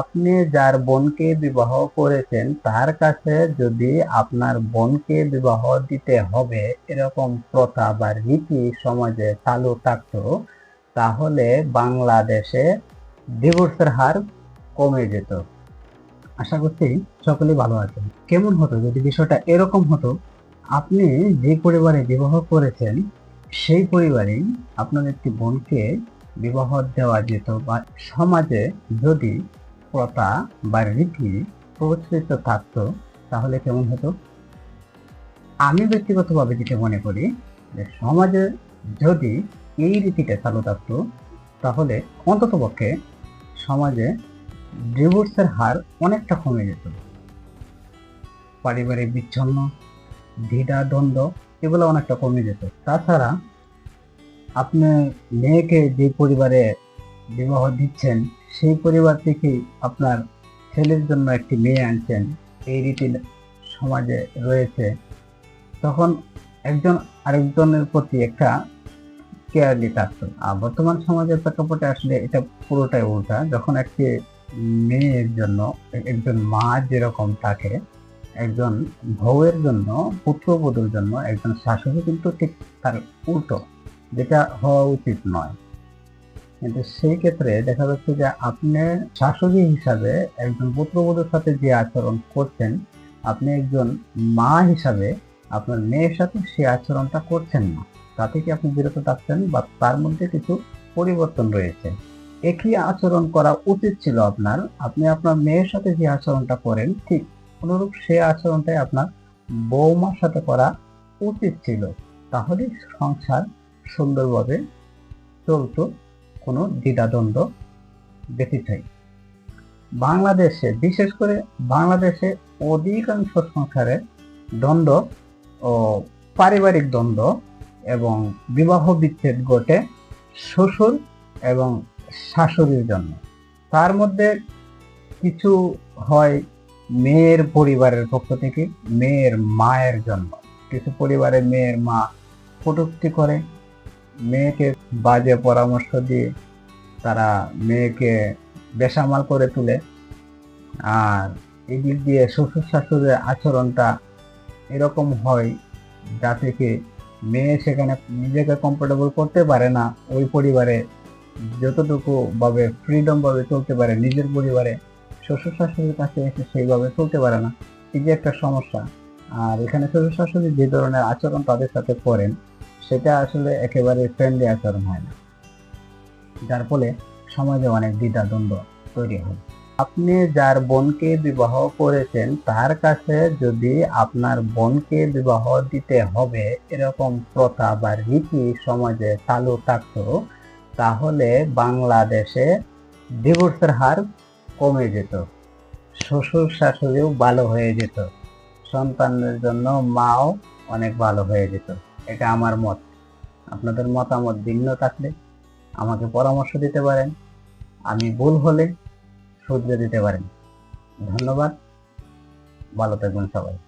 আপনি যার বোনকে বিবাহ করেছেন, তার কাছে যদি আপনার বোনকে বিবাহ দিতে হবে, এরকম প্রথা বা রীতি সমাজে চালু থাকতো, তাহলে বাংলাদেশে ডিভোর্সের হার কমে যেত। আশা করছি সকলেই ভালো আছেন। কেমন হতো যদি বিষয়টা এরকম হতো, আপনি যে পরিবারে বিবাহ করেছেন, সেই পরিবারেই আপনার একটি বোনকে বিবাহ দেওয়া যেত বা সমাজে যদি প্রথা বা রীতি প্রচলিত থাকতো, তাহলে কেমন হতো? আমি ব্যক্তিগতভাবে যেটা মনে করি যে সমাজে যদি এই রীতিটা চালু থাকতো, তাহলে অন্ততপক্ষে সমাজে ডিভোর্সের হার অনেকটা কমে যেত। পারিবারিক বিচ্ছন্ন দ্বিধা দ্বন্দ্ব এগুলো অনেকটা কমে যেত। তাছাড়া আপনি মেয়েকে যে পরিবারে বিবাহ দিচ্ছেন সেই পরিবার থেকেই আপনার ছেলের জন্য একটি মেয়ে আনছেন। এই রীতি সমাজে রয়েছে। তখন একজন আরেকজনের প্রতি একটা কেয়ারলি থাকতো আর বর্তমান সমাজের প্রেক্ষাপটে আসলে এটা পুরোটাই উল্টা। যখন একটি মেয়ের জন্য, একজন মা যেরকম থাকে একজন বউয়ের জন্য, পুত্রবধূর জন্য একজন শাশুড়ি কিন্তু ঠিক তার উল্টো। যেটা হওয়া উচিত নয়। কিন্তু সেই ক্ষেত্রে দেখা যাচ্ছে যে আপনি শাশুড়ি হিসাবে একজন পুত্রবধূর সাথে যে আচরণ করছেন, আপনি একজন মা হিসাবে আপনার মেয়ের সাথে সেই আচরণটা করছেন না। তাতে কি আপনি বিরত থাকছেন বা তার মধ্যে কিছু পরিবর্তন রয়েছে? একই আচরণ করা উচিত ছিল আপনার। আপনি আপনার মেয়ের সাথে যে আচরণটা করেন, ঠিক অনুরূপ সে আচরণটাই আপনার বৌমার সাথে করা উচিত ছিল। তাহলে সংসার সুন্দরভাবে চলতো। কোনো দ্বিধাদ্বন্দ্ব ব্যতীতই বাংলাদেশে, বিশেষ করে বাংলাদেশে অধিকাংশ সংসারে দ্বন্দ্ব ও পারিবারিক দ্বন্দ্ব এবং বিবাহ বিচ্ছেদ ঘটে শ্বশুর এবং শাশুড়ির জন্য। তার মধ্যে কিছু হয় মেয়ের পরিবারের পক্ষ থেকে, মেয়ের মায়ের জন্য। কিছু পরিবারে মেয়ের মা কটূক্তি করে, মেয়েকে বাজে পরামর্শ দিয়ে তারা মেয়েকে বেসামাল করে তুলে। আর এই দিক দিয়ে শ্বশুর শাশুড়ের আচরণটা এরকম হয় যা থেকে মেয়ে সেখানে নিজেকে কমফোর্টেবল করতে পারে না, ওই পরিবারে যতটুকু ভাবে ফ্রিডম ভাবে চলতে পারে, নিজের পরিবারে শ্বশুর শাশুড়ির কাছে এসে সেইভাবে চলতে পারে না। এই যে একটা সমস্যা। আর এখানে শ্বশুর শাশুড়ি যে ধরনের আচরণ তাদের সাথে করেন সেটা আসলে একেবারে ফ্রেন্ডলি আচরণ হয় না। যার ফলে সমাজে অনেক দ্বিধা দ্বন্দ্ব তৈরি হয়। আপনি যার বোনকে বিবাহ করেছেন, তার কাছে যদি আপনার বোনকে বিবাহ দিতে হবে এরকম প্রথা বা রীতি সমাজে চালু থাকতো, তাহলে বাংলাদেশে ডিভোর্সের হার কমে যেত। শ্বশুর শাশুড়িও ভালো হয়ে যেত। সন্তানের জন্য মাও অনেক ভালো হয়ে যেত। এটা আমার মত। আপনাদের মতামত ভিন্ন থাকলে আমাকে পরামর্শ দিতে পারেন। আমি ভুল হলে শুধরে দিতে পারেন। ধন্যবাদ। ভালো থাকবেন সবাই।